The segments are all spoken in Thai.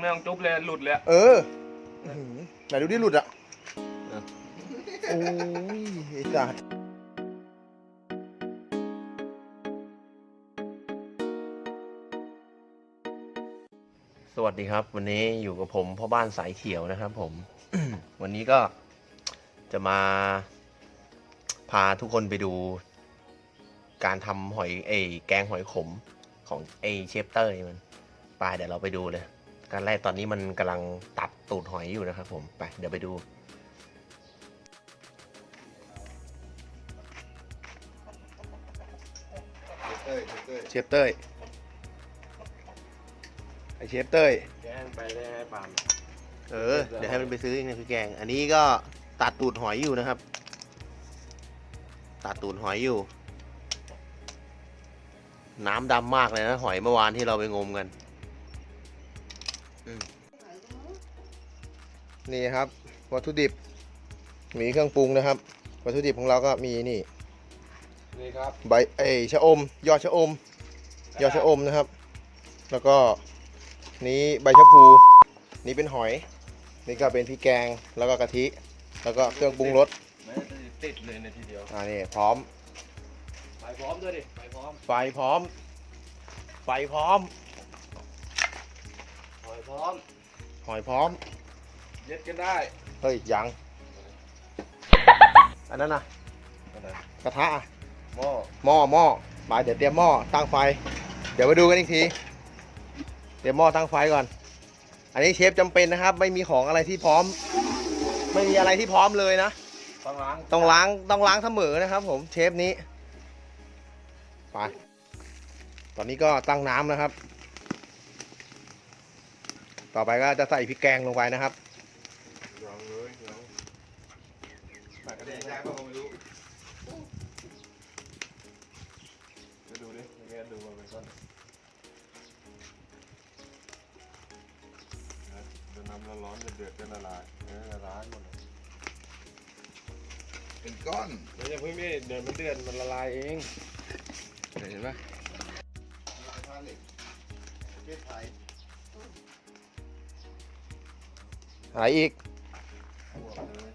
ไม่ต้องจุ๊บเลยหลุดเลยเอออื้อหือไหนดูดิหลุดอะเออโอ้ยไอ้สัสสวัสดีครับ วันนี้อยู่กับผมพ่อบ้านสายเขียวนะครับผม วันนี้ก็จะมา พาทุกคนไปดู การทำหอยเอยแกงหอยขมของไอเชฟเตอร์นี่มันไปเดี๋ยวเราไปดูเลย การแรกตอนนี้มันกำลังตัดตูดหอยอยู่นะครับผม ไป เดี๋ยวไปดูเต้ยเต้ยเชฟเต้ยไอเชฟเต้ยแกงไปได้ให้ปามเออ เดี๋ยวให้มันไปซื้อเองนะคือแกง อันนี้ก็ตัดตูดหอยอยู่นะครับ ตัดตูดหอยอยู่ น้ำดำมากเลยนะ หอยเมื่อวานที่เราไปงมกันอืม นี่ครับ วัตถุดิบ มีเครื่องปรุงนะครับ วัตถุดิบของเราก็มีนี่นี่ครับใบเอยชะอม ยอดชะอม ยอดชะอมนะครับ แล้วก็นี้ใบชะพูนี่เป็นหอย นี่ก็เป็นพริกแกงแล้วก็กะทิ แล้วก็เครื่องปรุงรสไม่ติดเลยในทีเดียวอ่านี่พร้อมไปพร้อมด้วยดิไปพร้อมไฟพร้อมไฟพร้อมหอย พร้อม หอยพร้อม เย็ดกันได้เฮ้ยยัง อันนั้นนะกระทะอะหม้อหม้อหม้อมาเดี๋ยวเตรียมหม้อตั้งไฟ เดี๋ยวมาดูกันอีกที เตรียมหม้อตั้งไฟก่อน อันนี้เชฟจำเป็นนะครับ ไม่มีของอะไรที่พร้อม ไม่มีอะไรที่พร้อมเลยนะ ต้องล้างต้องล้างต้องล้างเสมอนะครับ ผมเชฟนี้ ไป ตอนนี้ก็ตั้งน้ำนะครับ ต่อไปก็จะใส่พริกแกงลงไปนะครับลองเลยลองใส่กระเดี๋เด็ยวนยายบอกไม่รู้ไปดูดิเรียนดูมาเป็นก้อนเดี๋ยวน้ำร้อนๆเดือดๆจะละลายเนื้อละลายหมดเลยเป็นก้อนแล้วอย่าเพิ่งนี่เดี๋ยวมันเดือดมันละลายเองเห็นปะผ้าเหล็กประเทศไทย หายอีกบวกเลย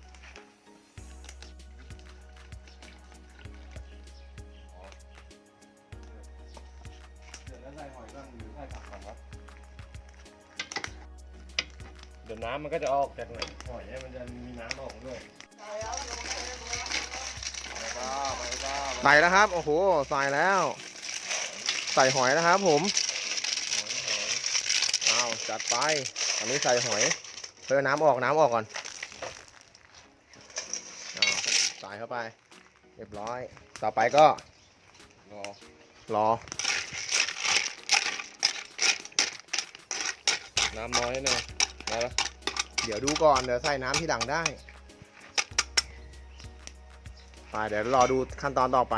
เดี๋ยวแล้วใส่หอยบ้างหรือใส่ผักก่อนวะเดี๋ยวน้ำมันก็จะออกจากหอยเนี่ยมันจะมีน้ำออกด้วยไปก้าไปก้าใส่แล้วครับ โอ้โห ใส่แล้ว ใส่หอยนะครับผมอ้าวจัดไป อันนี้ใส่หอย เพื่อน้ำออกน้ำออกก่อนอ้าวใส่เข้าไป เรียบร้อย ต่อไปก็ รอ รอ น้ำน้อยหน่อยได้ปะเดี๋ยวดูก่อนเดี๋ยวใส่น้ำที่หลังได้ไปเดี๋ยวรอดูขั้นตอนต่อไป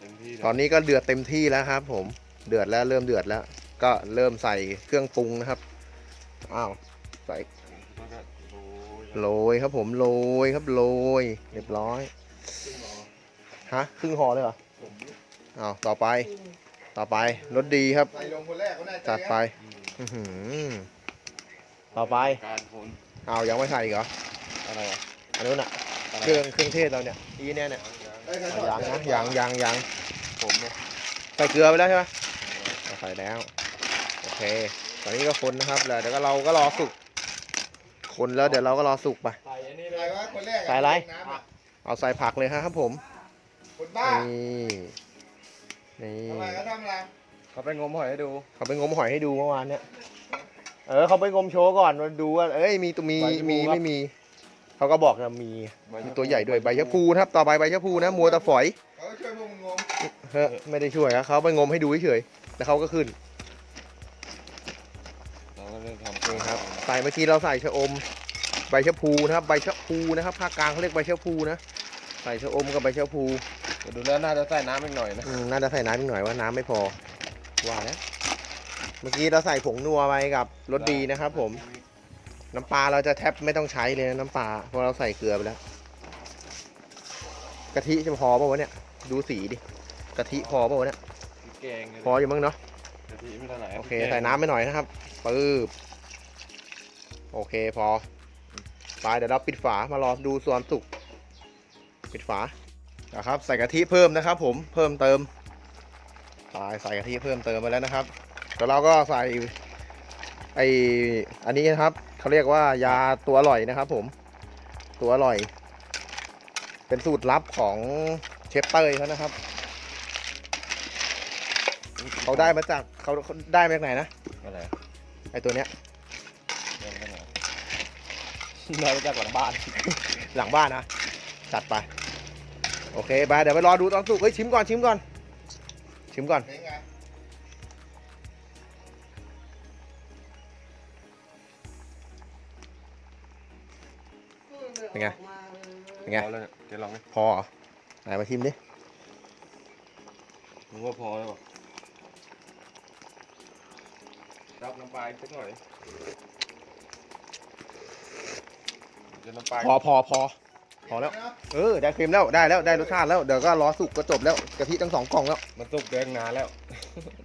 เต็มที่ตอนนี้ก็เดือดเต็มที่แล้วครับ ผม เดือดแล้วเริ่มเดือดแล้ว ก็เริ่มใส่เครื่องปรุงนะครับ อ้าว ใส่ก็จะโรย โรยครับผมโรยครับโรยเรียบร้อยฮะครึ่งห่อเลยเหรอผมอ้าวต่อไป ต่อไปรสดีครับ ใส่ลงคนแรกเขาแน่ใจจัดไปอื้อหือต่อไปการคนอ้าวยังไม่ใส่อีกเหรออะไรอะอันนู้นอะเครื่องเครื่องเทศเราเนี่ยอีเนี่ยเนี่ยเอ้ยใครเอาชอบยังนะยังยังยังผมเนี่ยใส่เกลือไปแล้วใช่ไหมเอาใส่แล้วโอเคตอนนี้ก็คนนะครับแล้วเดี๋ยวก็เราก็รอสุก คนแล้วเดี๋ยวเราก็รอสุกไปใส่อันนี้เลใครยวะคนแรกใส่อะไรน้ำอะเอาใส่ผักเลยครับผมคนบ้านี่นี่ทำไมเขาทำอะไรเขาไปงมหอยให้ดูเขาไปงมหอยให้ดูเมื่อวานเนี่ยเออเขาไปงมโชว์ก่อนมาดูว่าเอ้ยมีตัวมีใบชะพูมีครับไม่มีเขาก็บอกจะมีมีตัวใหญ่ด้วยใบชะพูนะครับ ต่อไปใบชะพูนะมัวแตะฝอย เขาช่วยพวกมึงงมเฮ้ยไม่ได้ช่วยครับเขาไปงมให้ดูเฉยๆแล้วเขาก็ขึ้น เราก็เริ่มทำ นี่ครับ ใส่เมื่อกี้เราใส่ชะอม ใบชะพูนะครับ ใบชะพูนะครับภาคกลางเขาเรียกใบชะพูนะ ใส่ชะอมกับใบชะพูเดี๋ยวดูแล้วน่าจะใส่น้ำอีกหน่อยนะอืมน่าจะใส่น้ำอีกหน่อยว่าน้ำไม่พอ ว่าแล้วเมื่อกี้เราใส่ผงนัวไปกับรสดีนะครับ ผม น้ำปลาเราจะแทบไม่ต้องใช้เลยนะน้ำปลาเพราะเราใส่เกลือไปแล้ว กะทิจะพอป่าวะเนี่ย ดูสีดิ กะทิพอป่าวะเนี่ยพริกแกงพออยู่มั้งเนาะ กะทิไม่เท่าไหร่โอเค ใส่น้ำไปหน่อยนะครับ ปึ๊บ โอเคพอไปเดี๋ยวเราปิดฝามารอดูส่วนสุก ปิดฝานะครับ ใส่กะทิเพิ่มนะครับ ผมเพิ่มเติมใส่ใส่กะทิเพิ่มเติมไปแล้วนะครับแล้วเราก็ใส่ไออันนี้นะครับเขาเรียกว่ายาตัวอร่อยนะครับ ผมตัวอร่อย เป็นสูตรลับของเชฟเตอร์เขานะครับเขาได้มาจากเขาเขาได้มาจากไหนนะอะไรไอตัวเนี้ยเดินไปไหน ได้มาจากหลังบ้าน หลังบ้านนะจัดไป โอเคไปเดี๋ยวไปรอดูตอนสุกเฮ้ยชิมก่อนชิมก่อน ชิมก่อนเป็นไงเป็นไงเป็นไงพอแล้วเนี่ยแกลองไหมพอเหรอไหนมาชิมดิมึงว่าพอแล้วป่ะรับน้ำปลาอีกสักหน่อย จะน้ำปลาพอพอพอพอแล้ว เออ ได้เค็มแล้วได้แล้วได้รสชาติแล้วเดี๋ยวก็รอสุกก็จบแล้วกะทิทั้งสองกล่องแล้ว มันสุกแดงนานแล้ว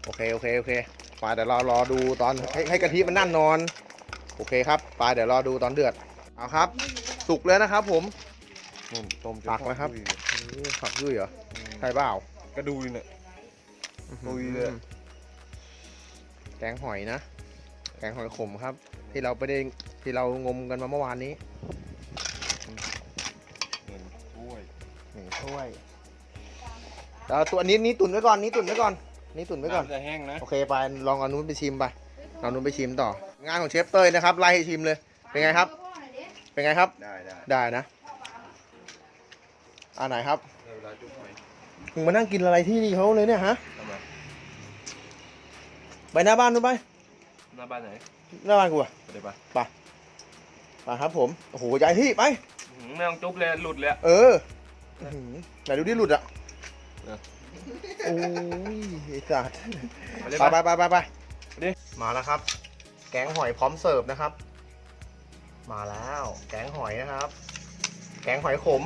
โอเคโอเคโอเคไปเดี๋ยวรอรอดูตอนให้ให้กะทิมันนั่นนอน โอเคครับไปเดี๋ยวรอดูตอนเดือดเอาครับ สุกแล้วนะครับ ผมนุ่นต้มจนตักไหมครับยุ่ยอื้อผักด้วยเหรออืมใช่เปล่ากระดูยเนี่ยลุยเลยแกงหอยนะแกงหอยขมครับ ที่เราไปได้ที่เรางมกันมาเมื่อวานนี้ หนึ่งถ้วย ห นึ่งถ้วยแล้วตัวนี้นี้ตุนไว้ก่อนนี้ตุนไว้ก่อนนี้ตุนไว้ก่อนำจะแห้งนะ โอเคไปลองเอานู้นไปชิมไปเอานู้นไปชิมต่อ งานของเชฟเต้ยนะครับไล่ให้ชิมเลย เป็นไงครับ เป็นไงครับ ได้ได้ได้นะอ่าไหนครับได้เวลาจุ๊บหอยมึงมานั่งกินอะไรที่นี่เขาเลยเนี่ยฮะทำไมไปหน้าบ้านนู้นไปหน้าบ้านไหนหน้าบ้านกูอะไปเลยปะไปครับผมโอ้โหใหญ่ที่ไป อื้อหือไม่ต้องจุ๊บเลยหลุดเลยอะเออ อื้อหือไหนดูดิหลุดอะเออโอ้ยไอ้สัตว์ไปเลยไปปะไปไปไปไปดิ มาแล้วครับ แกงหอยพร้อมเสิร์ฟนะครับ มาแล้ว แกงหอยนะครับ แกงหอยขม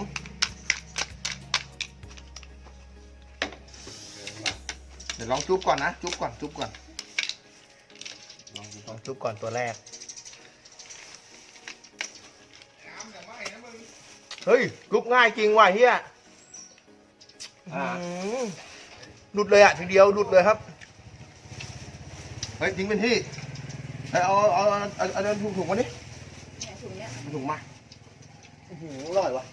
เดี๋ยวลองจุ๊บก่อนนะ จุ๊บก่อน จุ๊บก่อน ลองดูลองจุ๊บก่อนตัวแรก เฮ้ยจุ๊บง่ายจริงว่ะเฮียอ่า อื้อหือหลุดเลยอะทีเดียวหลุดเลยครับ เฮ้ยทิ้งเป็นที่เฮ้ยเอาเอาเอาเอาเอาเอาถุงถุงมาดิเนี่ยถุงเนี้ยถุงมาอื้อหืออร่อยว่ะ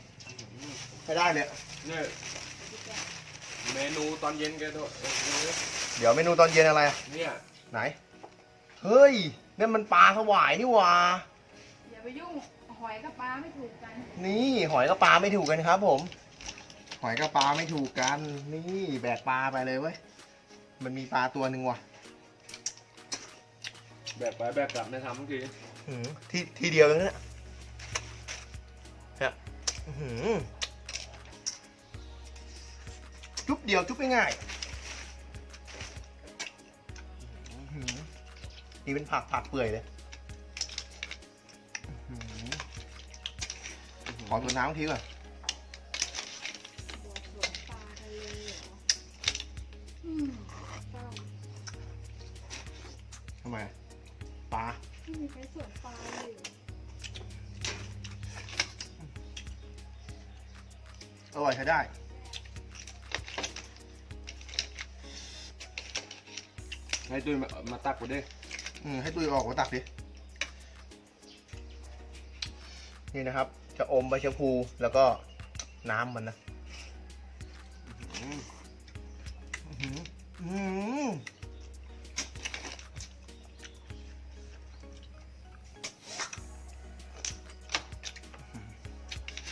ใช้ได้เลยเนี่ยเมนูตอนเย็นแกโทษเออเดี๋ยวเมนูตอนเย็นอะไรอะเนี่ยไหน เฮ้ยนั่นมันปลาสวายนี่หว่าอย่าไปยุ่ง หอยกับปลาไม่ถูกกันนี่หอยกับปลาไม่ถูกกันครับ ผม หอยกับปลาไม่ถูกกัน นี่แบกปลาไปเลยเว้ย มันมีปลาตัวหนึ่งว่ะแบบไปแบบกลับในทำเมื่อกี้อื้อหือทีทีเดียวเองเนี่ยเนี่ยอื้อหือจุ๊บเดียวจุ๊บง่ายๆอื้อหือนี่เป็นผักผักเปื่อยเลย ขอตัวน้ำทีก่อนสวนปลาทะเลเหรออืมเศร้าทำไมอะปลาไม่มีใครสวนปลาเลยเหรออร่อยใช้ได้ ให้ตุ้ยมามาตักกูดิอืมให้ตุยออกมาตักดิ นี่นะครับ จะอมใบชะพูแล้วก็น้ำมันนะ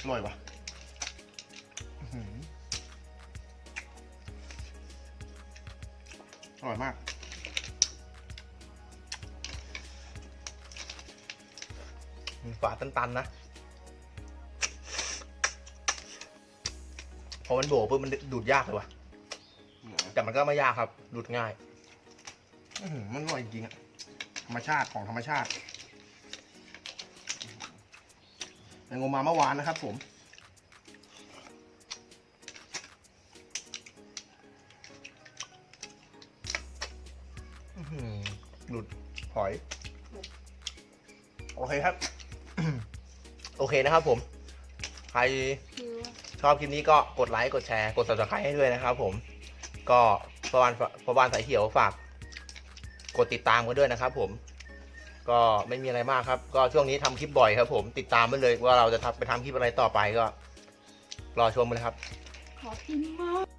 อร่อยปะอื้อหืออร่อยมากฝาตันๆนะ พอมันโบกปุ๊บมันดูดยากเลยว่ะ แต่มันก็ไม่ยากครับ ดูดง่ายอื้อหือมันอร่อยจริงๆอะธรรมชาติของธรรมชาติไปงมมาเมื่อวานนะครับ ผม อื้อหือหลุดหอย โอเคครับ โอเคนะครับผม ใครคือ ชอบคลิปนี้ก็กดไลค์กดแชร์กด subscribe ให้ด้วยนะครับ ผมก็ประวันประวันสายเขียวฝาก กดติดตามกันด้วยนะครับ ผมก็ไม่มีอะไรมากครับ ก็ช่วงนี้ทำคลิปบ่อยครับ ผมติดตามไปเลยว่าเราจะทำไปทำคลิปอะไรต่อไปก็ รอชมเลยครับ ขอบคุณมาก